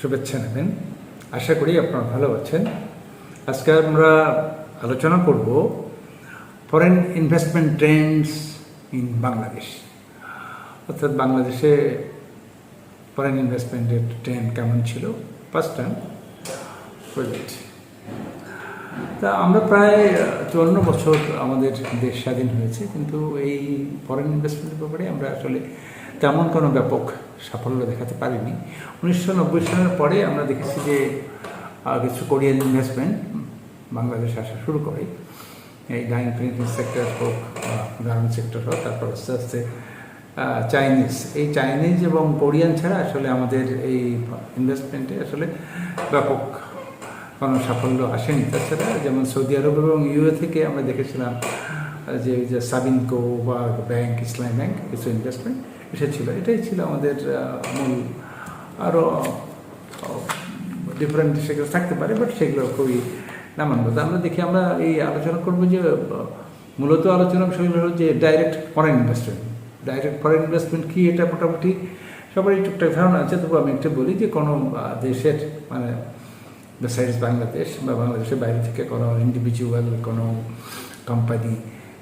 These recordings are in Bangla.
শুভেচ্ছা নেবেন। আশা করি আপনারা ভালো আছেন। আজকে আমরা আলোচনা করব foreign investment trends in Bangladesh অর্থাৎ বাংলাদেশে ফরেন ইনভেস্টমেন্টের ট্রেন্ড কেমন ছিল? ফার্স্ট টাইম প্রজেক্ট তা আমরা প্রায় চুয়ান্ন বছর আমাদের দেশ স্বাধীন হয়েছে, কিন্তু এই ফরেন ইনভেস্টমেন্টের ব্যাপারে আমরা আসলে তেমন কোনো ব্যাপক সাফল্য দেখাতে পারিনি। উনিশশো নব্বই সালের পরে আমরা দেখেছি যে কিছু কোরিয়ান ইনভেস্টমেন্ট বাংলাদেশে আসা শুরু করে। এই ডাইন প্রিন্টিং সেক্টর হোক গার্মেন্ট সেক্টর হোক, তারপর আস্তে আস্তে চাইনিজ এই চাইনিজ এবং কোরিয়ান ছাড়া আসলে আমাদের এই ইনভেস্টমেন্টে আসলে ব্যাপক কোনো সাফল্য আসেনি। তাছাড়া যেমন সৌদি আরব এবং ইউএ থেকে আমরা দেখেছিলাম যে সাবিনকো বা ব্যাংক ইসলাম ব্যাংক কিছু ইনভেস্টমেন্ট এসেছিল এটাই ছিল আমাদের মূল আরও ডিফারেন্ট সেগুলো থাকতে পারে বাট সেগুলো খুবই নামান্য তো আমরা দেখি, আমরা এই আলোচনা করব যে, মূলত আলোচনা বিষয় হলো যে direct foreign investment direct foreign investment কী, এটা মোটামুটি সবারই টুকটাক ধারণা আছে, তবু আমি একটু বলি যে কোনো দেশের মানে বাংলাদেশ বা বাংলাদেশের বাইরে থেকে কোনো ইন্ডিভিজুয়াল কোনো কোম্পানি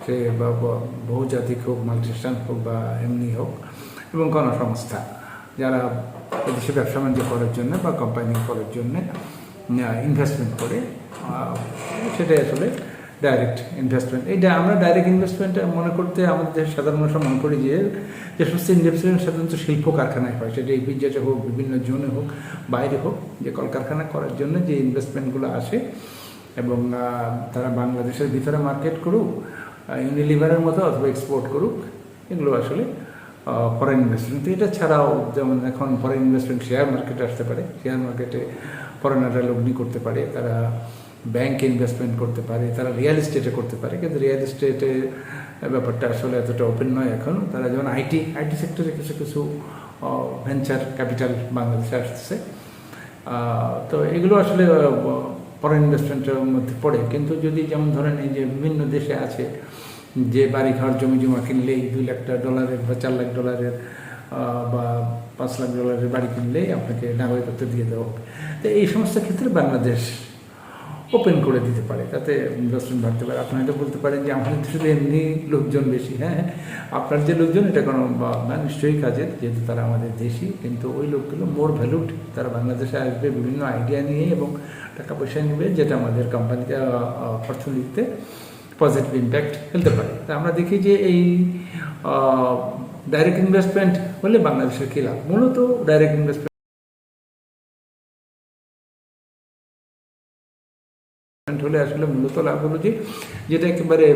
সে বা বহুজাতিক হোক মাল্টিনেশনাল হোক বা এমনি হোক এবং কোনো সংস্থা যারা দেশে ব্যবসা বাণিজ্য করার জন্য বা কোম্পানি করার জন্য ইনভেস্টমেন্ট করে সেটাই আসলে ডাইরেক্ট ইনভেস্টমেন্ট এইটা আমরা ডাইরেক্ট ইনভেস্টমেন্ট মনে করতে আমাদের সাধারণ মানুষ মনে করি যে যে সমস্ত ইনভেস্টমেন্ট সাধারণত শিল্প কারখানায় হয়। সেটা বিদ্যাতে হোক, বিভিন্ন জোনে হোক, বাইরে হোক, যে কলকারখানা করার জন্য যে ইনভেস্টমেন্টগুলো আসে এবং তারা বাংলাদেশের ভিতরে মার্কেট করুক ইউনিলিভারের মতো অথবা এক্সপোর্ট করুক, এগুলো আসলে ফরেন ইনভেস্টমেন্ট তো এটা ছাড়াও যেমন এখন ফরেন ইনভেস্টমেন্ট শেয়ার মার্কেটে আসতে পারে। শেয়ার মার্কেটে ফরেনাররা লগ্নি করতে পারে, তারা ব্যাংকে ইনভেস্টমেন্ট করতে পারে, তারা রিয়েল এস্টেটে করতে পারে। কিন্তু রিয়েল এস্টেটে ব্যাপারটা আসলে এতটা ওপেন নয় এখন। তারা যেমন আইটি আইটি সেক্টরে কিছু কিছু ভেঞ্চার ক্যাপিটাল বাংলাদেশে আসতেছে তো এগুলো আসলে ফরেন ইনভেস্টমেন্টের মধ্যে পড়ে। কিন্তু যদি যেমন ধরেন এই যে বিভিন্ন দেশে আছে যে বাড়ি ঘর, জমি জমা কিনলেই দুই লাখ ডলারের বা চার লাখ ডলারের বা পাঁচ লাখ ডলারের বাড়ি কিনলেই আপনাকে নাগরিকত্ব দিয়ে দেওয়া হবে। তো এই সমস্ত ক্ষেত্রে বাংলাদেশ ওপেন করে দিতে পারে। তাতে ইনভেস্টমেন্ট বাড়তে পারে। আপনি হয়তো বলতে পারেন যে আমাদের দেশে এমনি লোকজন বেশি হ্যাঁ? আপনার যে লোকজন, এটা কোনো না, নিশ্চয়ই কাজের, যেহেতু তারা আমাদের দেশি, কিন্তু ওই লোকগুলো মোর ভ্যালুড তারা বাংলাদেশে আসবে বিভিন্ন আইডিয়া নিয়ে এবং টাকা পয়সা নেবে, যেটা আমাদের কোম্পানিতে অর্থনীতিতে পজিটিভ ইম্প্যাক্ট ফেলতে পারে। তা আমরা দেখি যে এই ডাইরেক্ট ইনভেস্টমেন্ট হলে বাংলাদেশের কী লাভ? মূলত ডাইরেক্ট ইনভেস্টমেন্ট হলে আসলে মূলত লাভ হলো যে, যেটা একেবারে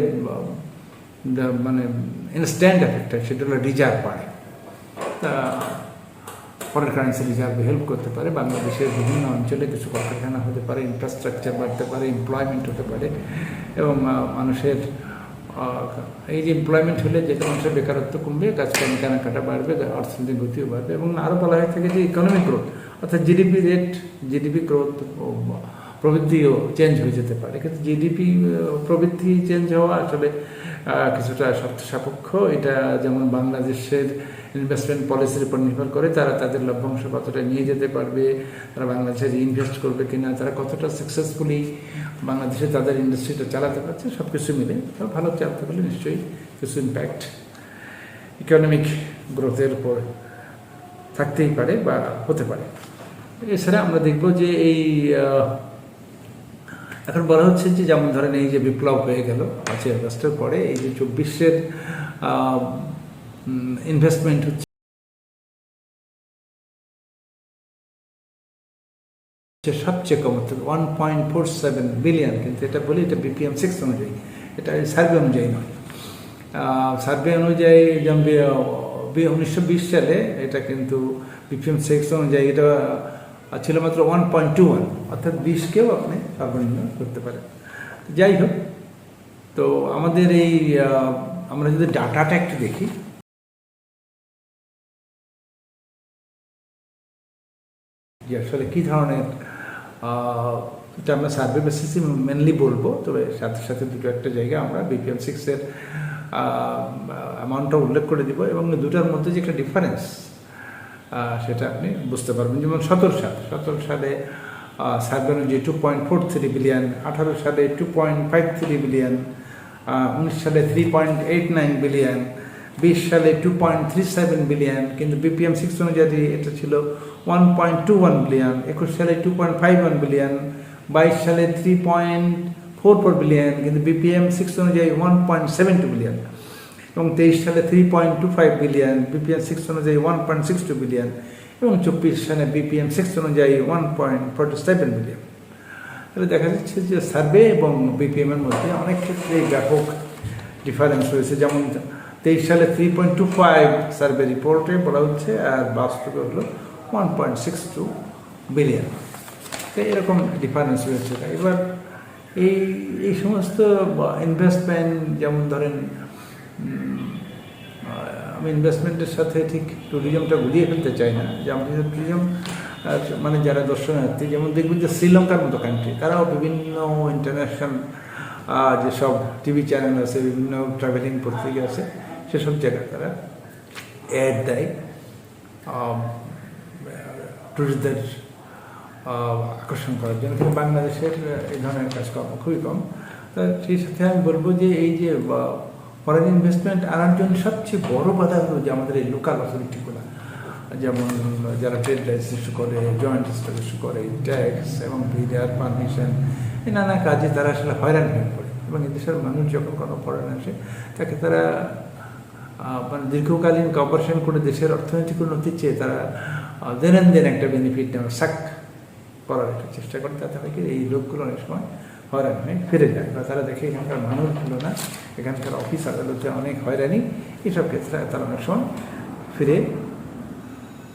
মানে ইনস্ট্যান্ট এফেক্ট হয়, সেটা হলো রিজার্ভ বাড়ে। তা ফরেন কারেন্সি হেল্প করতে পারে। বাংলাদেশের বিভিন্ন অঞ্চলে কিছু কলকারখানা হতে পারে ইনফ্রাস্ট্রাকচার বাড়তে পারে এমপ্লয়মেন্ট হতে পারে এবং মানুষের এই যে এমপ্লয়মেন্ট হলে যেটা মানুষের বেকারত্ব কমবে কাজকর্ম কেনাকাটা বাড়বে, অর্থনৈতিক গতিও বাড়বে এবং আরও বলা হয়ে থাকে যে ইকোনমিক গ্রোথ অর্থাৎ জিডিপি রেট জিডিপি গ্রোথ প্রবৃদ্ধিও চেঞ্জ হয়ে যেতে পারে। কিন্তু জিডিপি প্রবৃদ্ধি চেঞ্জ হওয়া আসলে কিছুটা শর্ত সাপেক্ষ। এটা যেমন বাংলাদেশের ইনভেস্টমেন্ট পলিসির উপর নির্ভর করে তারা তাদের লভ্যাংশ কতটা নিয়ে যেতে পারবে, তারা বাংলাদেশে ইনভেস্ট করবে কিনা, তারা কতটা সাকসেসফুলি বাংলাদেশে তাদের ইন্ডাস্ট্রিটা চালাতে পারছে সব কিছু মিলে তারা ভালো চালাতে পারলে নিশ্চয়ই কিছু ইম্প্যাক্ট ইকোনমিক গ্রোথের উপর থাকতেই পারে বা হতে পারে। এছাড়া আমরা দেখব যে এই এখন বলা হচ্ছে যে, যেমন ধরেন এই যে বিপ্লব হয়ে গেল পাঁচই আগস্টের পরে, এই যে চব্বিশের ইনভেস্টমেন্ট হচ্ছে সবচেয়ে কম one point four seven billion কিন্তু এটা বলি, এটা বিপিএম সিক্স অনুযায়ী, এটা সার্ভে অনুযায়ী নয়। সার্ভে অনুযায়ী যেমন উনিশশো বিশ সালে এটা কিন্তু বিপিএম সিক্স অনুযায়ী এটা ছিল মাত্র ওয়ান পয়েন্ট টু ওয়ান অর্থাৎ বিশকেও আপনি সর্বনিম্ন করতে পারেন। যাই হোক, তো আমাদের এই আমরা যদি ডাটাটা একটু দেখি। যে আসলে কী ধরনের এটা আমরা সার্ভে বেসিসে মেনলি বলব, তবে সাথে সাথে দুটো একটা জায়গা আমরা বিপিএম সিক্সের অ্যামাউন্টটা উল্লেখ করে দিব এবং দুটার মধ্যে যে একটা ডিফারেন্স সেটা আপনি বুঝতে পারবেন। যেমন সতেরো সাল, সতেরো সালে অনুযায়ী two point four three billion আঠারো সালে two point five three billion উনিশ সালে three point eight nine billion বিশ সালে two point three seven billion কিন্তু বিপিএম সিক্স অনুযায়ী এটা ছিল one point two one billion একুশ সালে two point five one billion বাইশ সালে three point four four billion কিন্তু বিপিএম সিক্স অনুযায়ী one point seven two billion এবং তেইশ সালে three point two five billion BPM six অনুযায়ী one point six two billion এবং চব্বিশ সালে বিপিএম সিক্স অনুযায়ী one point forty seven billion তাহলে দেখা যাচ্ছে যে সার্ভে এবং বিপিএমের মধ্যে অনেক ক্ষেত্রে ব্যাপক ডিফারেন্স রয়েছে। যেমন তেইশ সালে three point two five survey রিপোর্টে বলা হচ্ছে আর বাস্তবে হলো one point six two billion তো এরকম ডিফারেন্স রয়েছে। এবার এই এই সমস্ত ইনভেস্টমেন্ট যেমন ধরেন আমি ইনভেস্টমেন্টের সাথে ঠিক ট্যুরিজমটা গুলিয়ে ফেলতে চাই না। যে আমাদের ট্যুরিজম মানে যারা দর্শনার্থী, যেমন দেখবেন যে শ্রীলঙ্কার মতো কান্ট্রি তারাও বিভিন্ন ইন্টারন্যাশনাল যেসব টিভি চ্যানেল আছে, বিভিন্ন ট্রাভেলিং পত্রিকা আছে, সেসব জায়গায় তারা অ্যাড দেয়। টুরিস্টদের আকর্ষণ করার জন্য। কিন্তু বাংলাদেশের এই ধরনের কাজকর্ম খুবই কম। সেই সাথে আমি বলব যে এই যে ফরেন ইনভেস্টমেন্ট আনার জন্য সবচেয়ে বড় বাধা হলো যে আমাদের এই লোকাল অথরিটিগুলো যেমন, যারা ট্রেড লাইসেন্স ইস্যু করে জয়েন্ট স্টক ইস্যু করে ট্যাক্স এবং ভিডিআর পারমিশন এই নানা কাজে তারা আসলে হয়রান হয়ে পড়ে। এবং এদেশের মানুষ যখন কোনো ফরেন আসে, তাকে তারা মানে দীর্ঘকালীন কপারেশন করে দেশের অর্থনৈতিক উন্নতির চেয়ে তারা দেন দেন একটা বেনিফিট নেওয়ার সাক করার একটা চেষ্টা করে। তাতে হয় কি, এই লোকগুলো অনেক সময় হয়রান হয়ে ফিরে যায়। বা তারা দেখে এখানকার মানুষ ছিল না এখানকার অফিস আদালতে অনেক হয়রানি, এসব ক্ষেত্রে তারা অনেক সময় ফিরে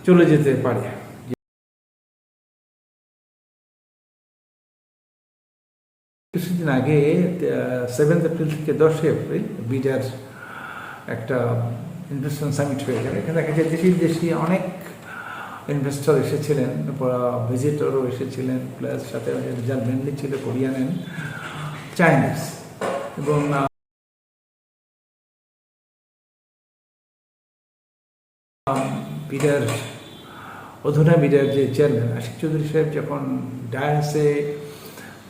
চলে যেতে পারে। কিছুদিন আগে সেভেন্থ এপ্রিল থেকে দশই এপ্রিল বিডার একটা ইনভেস্টমেন্ট সামিট হয়ে গেল। এখানে দেখা যায় দেশি দেশি অনেক ইনভেস্টর এসেছিলেন ভিজিটরও এসেছিলেন প্লাস সাথে যার মেনলি ছিল কোরিয়ান চাইনিজ এবং বিডার অধুনা বিডার যে চেয়ারম্যান আশিক চৌধুরী সাহেব যখন ডায়াসে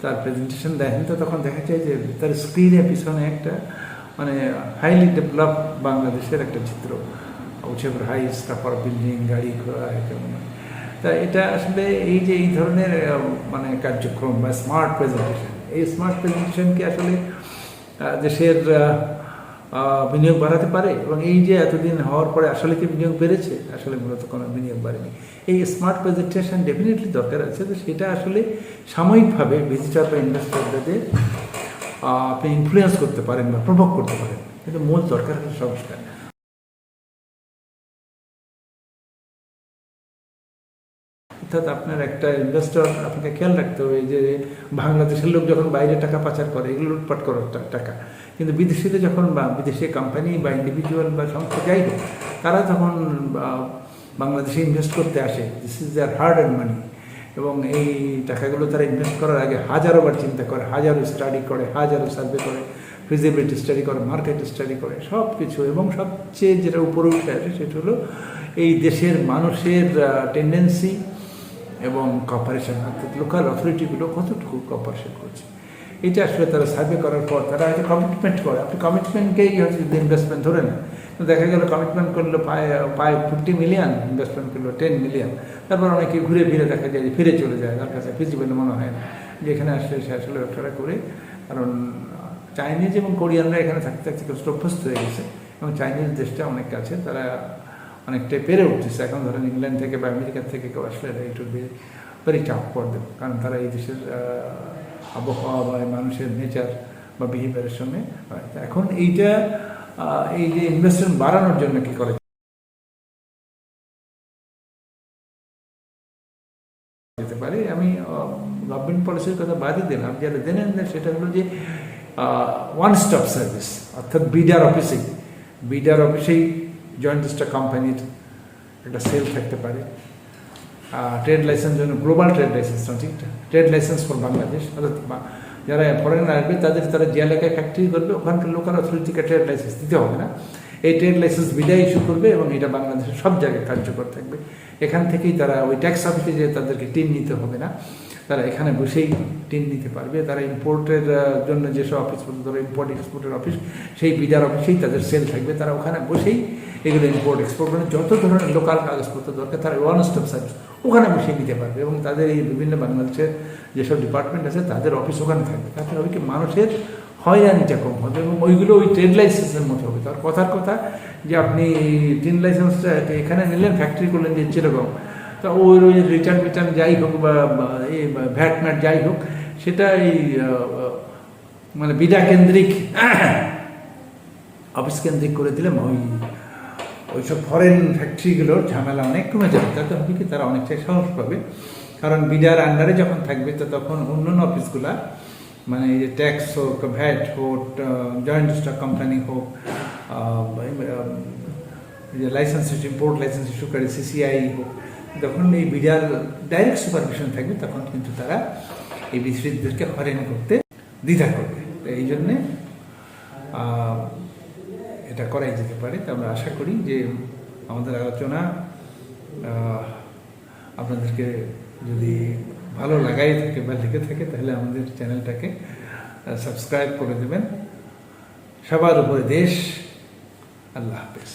তার প্রেজেন্টেশন দেখেন তো তখন দেখা যায় যে তার স্ক্রিনের পিছনে একটা মানে হাইলি ডেভেলপ বাংলাদেশের একটা চিত্র। উঠে হাই স্টাফার বিল্ডিং, গাড়ি ঘোড়া কেমন? তা এটা আসলে এই যে, এই ধরনের মানে কার্যক্রম বা স্মার্ট প্রেজেন্টেশন, এই স্মার্ট প্রেজেন্টেশন কি আসলে দেশের বিনিয়োগ বাড়াতে পারে? এবং এই যে এতদিন হওয়ার পরে আসলে কি বিনিয়োগ বেড়েছে? আসলে মূলত কোনো বিনিয়োগ বাড়েনি। এই স্মার্ট প্রেজেন্টেশন ডেফিনেটলি দরকার আছে, তো সেটা আসলে সাময়িকভাবে ভিজিটার বা ইনভেস্টরদের আপনি ইনফ্লুয়েন্স করতে পারেন বা প্রভাব করতে পারেন। কিন্তু মূল দরকার হচ্ছে সংস্কার। অর্থাৎ আপনার একটা ইনভেস্টর আপনাকে খেয়াল রাখতে হবে যে বাংলাদেশের লোক যখন বাইরে টাকা পাচার করে, এগুলো লুটপাট করার টাকা। কিন্তু বিদেশিতে যখন বা বিদেশি কোম্পানি বা ইন্ডিভিজুয়াল বা সংস্থা যাই হোক, তারা যখন বাংলাদেশে ইনভেস্ট করতে আসে। This is their hard and money এবং এই টাকাগুলো তারা ইনভেস্ট করার আগে হাজারো বার চিন্তা করে, হাজারো স্টাডি করে, হাজারো সার্ভে করে ফিজিবিলিটি স্টাডি করে মার্কেট স্টাডি করে সব কিছু এবং সবচেয়ে যেটা উপরে উঠে আসে, সেটা হলো এই দেশের মানুষের টেন্ডেন্সি এবং কপারেশন অর্থাৎ লোকাল অথরিটিগুলো কতটুকু কপারেশন করছে? এটা আসলে তারা সার্ভে করার পর তারা হয়তো কমিটমেন্ট করে। আপনি কমিটমেন্টকেই হচ্ছে যদি ইনভেস্টমেন্ট ধরে নেন, তো দেখা গেল কমিটমেন্ট করল পায় পায় ফিফটি মিলিয়ন ইনভেস্টমেন্ট করল টেন মিলিয়ন তারপর অনেকে ঘুরে ফিরে দেখা যায় যে ফিরে চলে যায়, তার কাছে ফিজিবল মনে হয় না। যে এখানে আসলে সে আসলে ব্যবসাটা করে, কারণ চাইনিজ এবং কোরিয়ানরা এখানে থাকতে থাকতে কিছুটা অভ্যস্ত হয়ে গেছে। এবং চাইনিজ দেশটা অনেক কাছে, তারা অনেকটাই পেরে উঠতেছে এখন ধরেন ইংল্যান্ড থেকে বা আমেরিকা থেকে কেউ আসলে it will be very tough for them কারণ তারা এই দেশের আবহাওয়া বা মানুষের নেচার বা বিহেভিয়ারের সঙ্গে এখন এইটা এই যে ইনভেস্টমেন্ট বাড়ানোর জন্য কি করে? যেতে পারে। আমি গভর্নমেন্ট পলিসির কথা বাদই দিলাম। যারা দেনেন না সেটা হলো যে ওয়ান স্টপ সার্ভিস অর্থাৎ বিডার অফিসেই বিডার অফিসেই জয়েন্ট স্টক কোম্পানির একটা সেল থাকতে পারে। ট্রেড লাইসেন্স জন্য গ্লোবাল ট্রেড লাইসেন্স ঠিক ট্রেড লাইসেন্স ফর বাংলাদেশ অর্থাৎ যারা ফরেন আসবে, তাদের, তারা যে এলাকায় ফ্যাক্টরি করবে, ওখানকার লোকাল অথরিটিকে ট্রেড লাইসেন্স দিতে হবে না। এই ট্রেড লাইসেন্স বিদায় ইস্যু করবে এবং এটা বাংলাদেশের সব জায়গায় কার্যকর থাকবে। এখান থেকেই তারা ওই ট্যাক্স অফিসে যে তাদেরকে টিন নিতে হবে না। তারা এখানে বসেই টিন নিতে পারবে। তারা ইম্পোর্টের জন্য যেসব অফিস ধরো ইম্পোর্ট এক্সপোর্টের অফিস সেই বিদার অফিসেই তাদের সেল থাকবে। তারা ওখানে বসেই এগুলো ইম্পোর্ট এক্সপোর্ট মানে যত ধরনের লোকাল কাগজপত্র দরকার, তারা ওয়ান স্টপ সার্ভিস ওখানে বসে নিতে পারবে এবং তাদের এই বিভিন্ন বাংলাদেশের যেসব ডিপার্টমেন্ট আছে, তাদের অফিস ওখানে থাকবে। তাতে হবে কি, মানুষের হয়রানিটা কম হবে এবং ওইগুলো ওই ট্রেড লাইসেন্সের মতো হবে। তার কথার কথা যে আপনি ট্রেড লাইসেন্সটা এখানে নিলেন ফ্যাক্টরি করলেন যে যেরকম তা ওই ওই রিটার্ন রিটার্ন যাই হোক বা ভ্যাট ম্যাট যাই হোক, সেটা এই মানে বিডা কেন্দ্রিক, অফিস কেন্দ্রিক করে দিলে ওই ওইসব ফরেন ফ্যাক্টরিগুলোর ঝামেলা অনেক কমে যাবে। তাতে হবে কি তারা অনেকটাই সাহস পাবে। কারণ বিডার আন্ডারে যখন থাকবে, তো তখন অন্যান্য অফিসগুলা মানে এই যে ট্যাক্স হোক ভ্যাট হোক জয়েন্ট স্টক কোম্পানি হোক যে লাইসেন্স ইম্পোর্ট লাইসেন্স ইস্যুকারী সিসিআই হোক যখন এই বিডার ডাইরেক্ট সুপারভিশন থাকবে, তখন কিন্তু তারা এই বিশ্ববিদ্যালয়কে হরেন করতে দ্বিধা করবে। তো এই জন্যে এটা করাই যেতে পারে। তো আমরা আশা করি যে আমাদের আলোচনা আপনাদেরকে যদি ভালো লাগাই থাকে বা লেগে থাকে, তাহলে আমাদের চ্যানেলটাকে সাবস্ক্রাইব করে দেবেন। সবার উপরে দেশ, আল্লাহ হাফেজ।